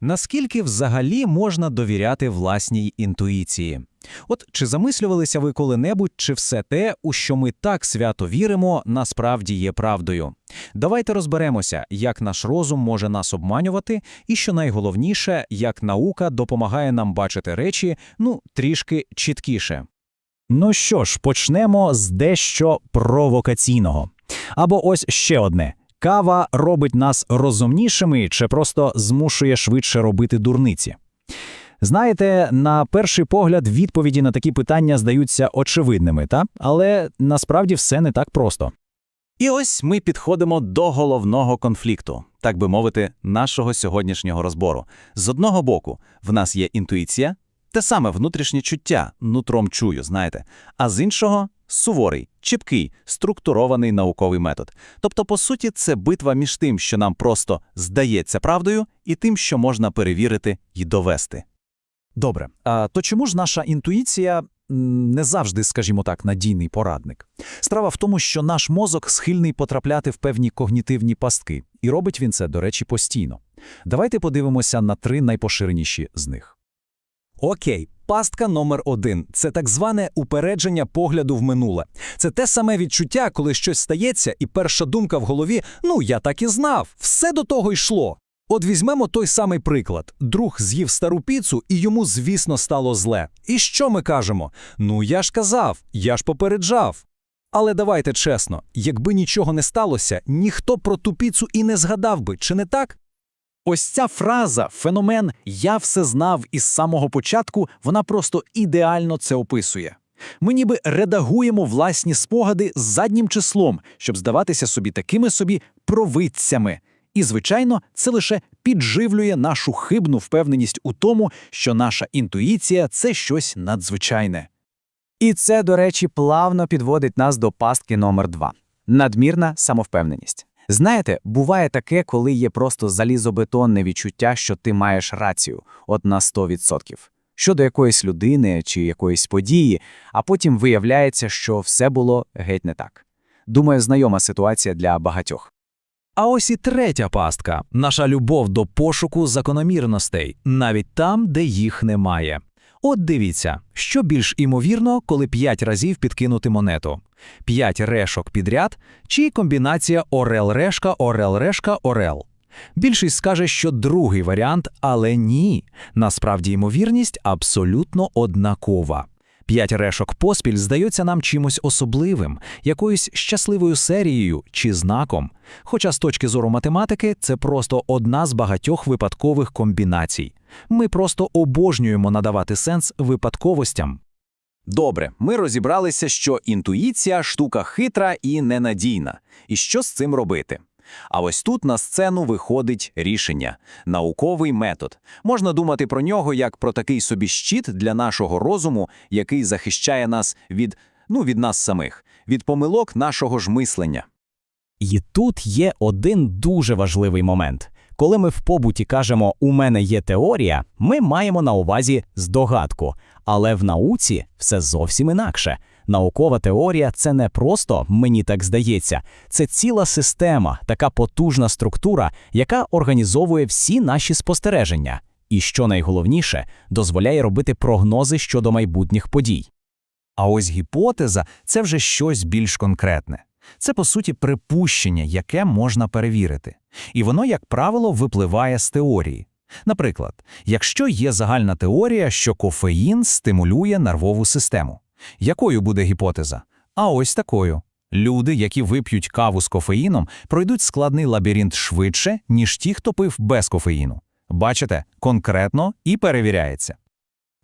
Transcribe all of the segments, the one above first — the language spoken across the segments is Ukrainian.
Наскільки взагалі можна довіряти власній інтуїції? От чи замислювалися ви коли-небудь, чи все те, у що ми так свято віримо, насправді є правдою? Давайте розберемося, як наш розум може нас обманювати, і що найголовніше, як наука допомагає нам бачити речі, ну, трішки чіткіше. Ну що ж, почнемо з дещо провокаційного. Або ось ще одне. Кава робить нас розумнішими чи просто змушує швидше робити дурниці. Знаєте, на перший погляд відповіді на такі питання здаються очевидними, та? але насправді все не так просто. І ось ми підходимо до головного конфлікту, так би мовити, нашого сьогоднішнього розбору. З одного боку, в нас є інтуїція, те саме внутрішнє чуття, нутром чую, знаєте, а з іншого суворий, чіпкий, структурований науковий метод. Тобто, по суті, це битва між тим, що нам просто здається правдою, і тим, що можна перевірити і довести. Добре, а то чому ж наша інтуїція не завжди, скажімо так, надійний порадник? Справа в тому, що наш мозок схильний потрапляти в певні когнітивні пастки, і робить він це, до речі, постійно. Давайте подивимося на три найпоширеніші з них. Окей, пастка номер один це так зване упередження погляду в минуле. Це те саме відчуття, коли щось стається, і перша думка в голові: ну я так і знав, все до того йшло. От візьмемо той самий приклад: друг з'їв стару піцу, і йому, звісно, стало зле. І що ми кажемо? Ну я ж казав, я ж попереджав. Але давайте чесно, якби нічого не сталося, ніхто про ту піцу і не згадав би, чи не так? Ось ця фраза, феномен Я все знав із самого початку, вона просто ідеально це описує. Ми ніби редагуємо власні спогади з заднім числом, щоб здаватися собі такими собі провидцями. І, звичайно, це лише підживлює нашу хибну впевненість у тому, що наша інтуїція це щось надзвичайне. І це, до речі, плавно підводить нас до пастки номер два – надмірна самовпевненість. Знаєте, буває таке, коли є просто залізобетонне відчуття, що ти маєш рацію, от на 100%, щодо якоїсь людини чи якоїсь події, а потім виявляється, що все було геть не так. Думаю, знайома ситуація для багатьох. А ось і третя пастка наша любов до пошуку закономірностей, навіть там, де їх немає. От дивіться, що більш імовірно, коли п'ять разів підкинути монету: п'ять решок підряд чи комбінація орел-решка, орел-решка, орел. Більшість скаже, що другий варіант, але ні. Насправді ймовірність абсолютно однакова. П'ять решок поспіль здаються нам чимось особливим, якоюсь щасливою серією чи знаком. Хоча з точки зору математики це просто одна з багатьох випадкових комбінацій. Ми просто обожнюємо надавати сенс випадковостям. Добре, ми розібралися, що інтуїція штука хитра і ненадійна. І що з цим робити? А ось тут на сцену виходить рішення науковий метод. Можна думати про нього як про такий собі щит для нашого розуму, який захищає нас від, ну, від нас самих, від помилок нашого ж мислення. І тут є один дуже важливий момент. Коли ми в побуті кажемо «у мене є теорія», ми маємо на увазі здогадку. Але в науці все зовсім інакше. Наукова теорія це не просто мені так здається, це ціла система, така потужна структура, яка організовує всі наші спостереження. І що найголовніше, дозволяє робити прогнози щодо майбутніх подій. А ось гіпотеза це вже щось більш конкретне. Це, по суті, припущення, яке можна перевірити. І воно, як правило, випливає з теорії. Наприклад, якщо є загальна теорія, що кофеїн стимулює нервову систему. Якою буде гіпотеза? А ось такою. Люди, які вип'ють каву з кофеїном, пройдуть складний лабіринт швидше, ніж ті, хто пив без кофеїну. Бачите, конкретно і перевіряється.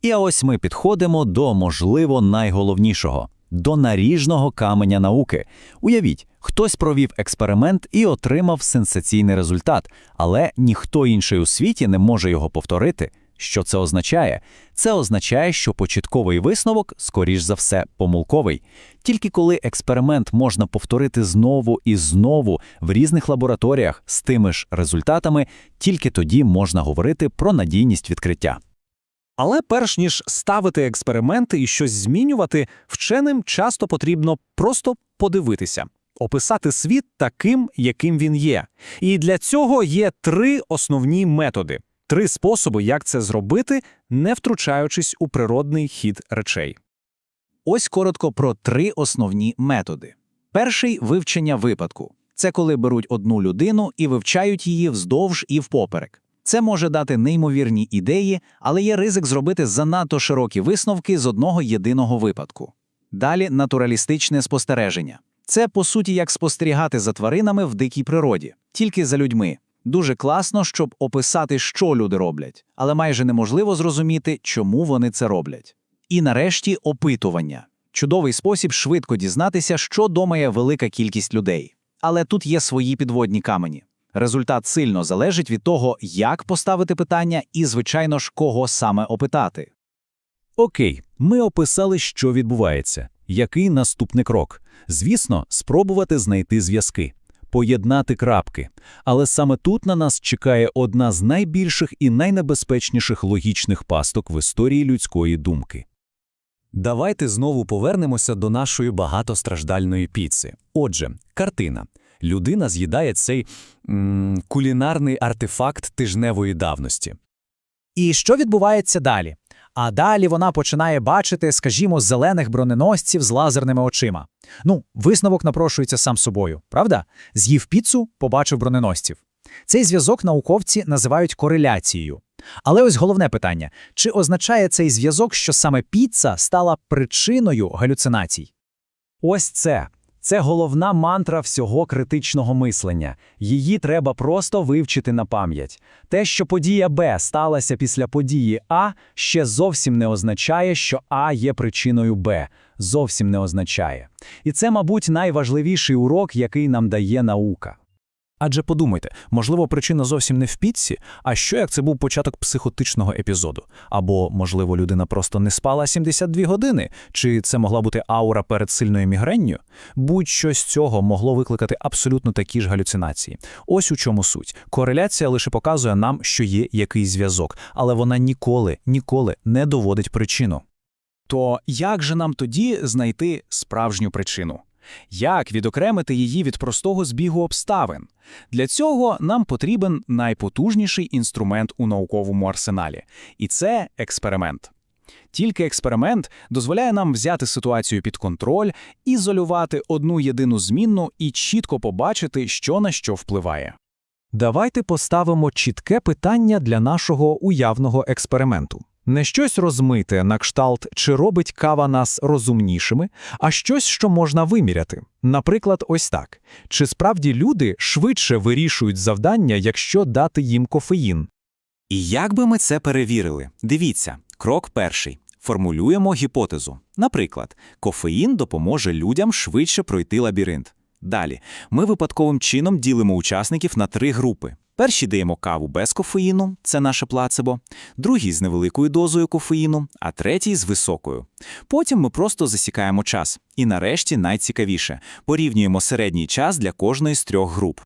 І ось ми підходимо до, можливо, найголовнішого до наріжного каменя науки. Уявіть, хтось провів експеримент і отримав сенсаційний результат, але ніхто інший у світі не може його повторити. Що це означає? Це означає, що початковий висновок, скоріш за все, помилковий. Тільки коли експеримент можна повторити знову і знову в різних лабораторіях з тими ж результатами, тільки тоді можна говорити про надійність відкриття. Але перш ніж ставити експерименти і щось змінювати, вченим часто потрібно просто подивитися, описати світ таким, яким він є. І для цього є три основні методи. Три способи, як це зробити, не втручаючись у природний хід речей. Ось коротко про три основні методи. Перший вивчення випадку. Це коли беруть одну людину і вивчають її вздовж і впоперек. Це може дати неймовірні ідеї, але є ризик зробити занадто широкі висновки з одного єдиного випадку. Далі натуралістичне спостереження. Це, по суті, як спостерігати за тваринами в дикій природі, тільки за людьми. Дуже класно, щоб описати, що люди роблять, але майже неможливо зрозуміти, чому вони це роблять. І нарешті опитування. Чудовий спосіб швидко дізнатися, що думає велика кількість людей. Але тут є свої підводні камені. Результат сильно залежить від того, як поставити питання і, звичайно ж, кого саме опитати. Окей, ми описали, що відбувається. Який наступний крок? Звісно, спробувати знайти зв'язки, поєднати крапки. Але саме тут на нас чекає одна з найбільших і найнебезпечніших логічних пасток в історії людської думки. Давайте знову повернемося до нашої багатостраждальної піци. Отже, картина. Людина з'їдає цей м, кулінарний артефакт тижневої давності. І що відбувається далі? А далі вона починає бачити, скажімо, зелених броненосців з лазерними очима. Ну, висновок напрошується сам собою, правда? З'їв піцу, побачив броненосців. Цей зв'язок науковці називають кореляцією. Але ось головне питання: чи означає цей зв'язок, що саме піца стала причиною галюцинацій? Ось це. Це головна мантра всього критичного мислення. Її треба просто вивчити на пам'ять. Те, що подія Б сталася після події А, ще зовсім не означає, що А є причиною Б. Зовсім не означає. І це, мабуть, найважливіший урок, який нам дає наука. Адже подумайте, можливо, причина зовсім не в піці, а що як це був початок психотичного епізоду? Або, можливо, людина просто не спала 72 години, чи це могла бути аура перед сильною мігренню? Будь-що з цього могло викликати абсолютно такі ж галюцинації. Ось у чому суть. Кореляція лише показує нам, що є якийсь зв'язок, але вона ніколи, ніколи не доводить причину. То як же нам тоді знайти справжню причину? Як відокремити її від простого збігу обставин? Для цього нам потрібен найпотужніший інструмент у науковому арсеналі, і це експеримент. Тільки експеримент дозволяє нам взяти ситуацію під контроль, ізолювати одну єдину змінну і чітко побачити, що на що впливає. Давайте поставимо чітке питання для нашого уявного експерименту. Не щось розмите на кшталт, чи робить кава нас розумнішими, а щось, що можна виміряти. Наприклад, ось так: чи справді люди швидше вирішують завдання, якщо дати їм кофеїн? І як би ми це перевірили? Дивіться, крок перший. Формулюємо гіпотезу. Наприклад, кофеїн допоможе людям швидше пройти лабіринт. Далі, ми випадковим чином ділимо учасників на три групи. Перші даємо каву без кофеїну, це наше плацебо, другий з невеликою дозою кофеїну, а третій з високою. Потім ми просто засікаємо час. І нарешті найцікавіше порівнюємо середній час для кожної з трьох груп.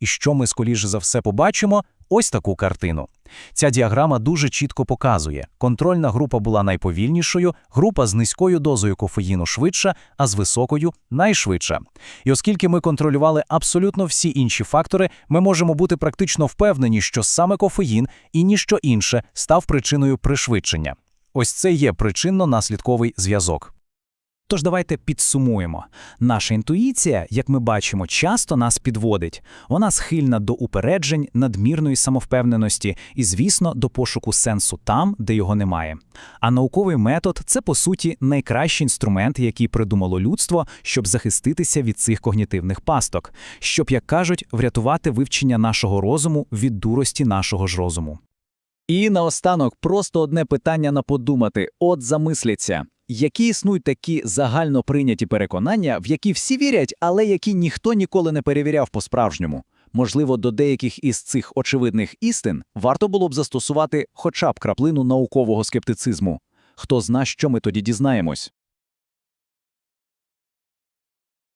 І що ми скоріше за все побачимо? Ось таку картину. Ця діаграма дуже чітко показує: контрольна група була найповільнішою, група з низькою дозою кофеїну швидша, а з високою найшвидша. І оскільки ми контролювали абсолютно всі інші фактори, ми можемо бути практично впевнені, що саме кофеїн і ніщо інше став причиною пришвидшення. Ось це є причинно-наслідковий зв'язок. Тож давайте підсумуємо. Наша інтуїція, як ми бачимо, часто нас підводить. Вона схильна до упереджень, надмірної самовпевненості і, звісно, до пошуку сенсу там, де його немає. А науковий метод це, по суті, найкращий інструмент, який придумало людство, щоб захиститися від цих когнітивних пасток, щоб, як кажуть, врятувати вивчення нашого розуму від дурості нашого ж розуму. І наостанок просто одне питання на подумати: от замисляться. Які існують такі загально прийняті переконання, в які всі вірять, але які ніхто ніколи не перевіряв по-справжньому? Можливо, до деяких із цих очевидних істин варто було б застосувати хоча б краплину наукового скептицизму. Хто зна, що ми тоді дізнаємось?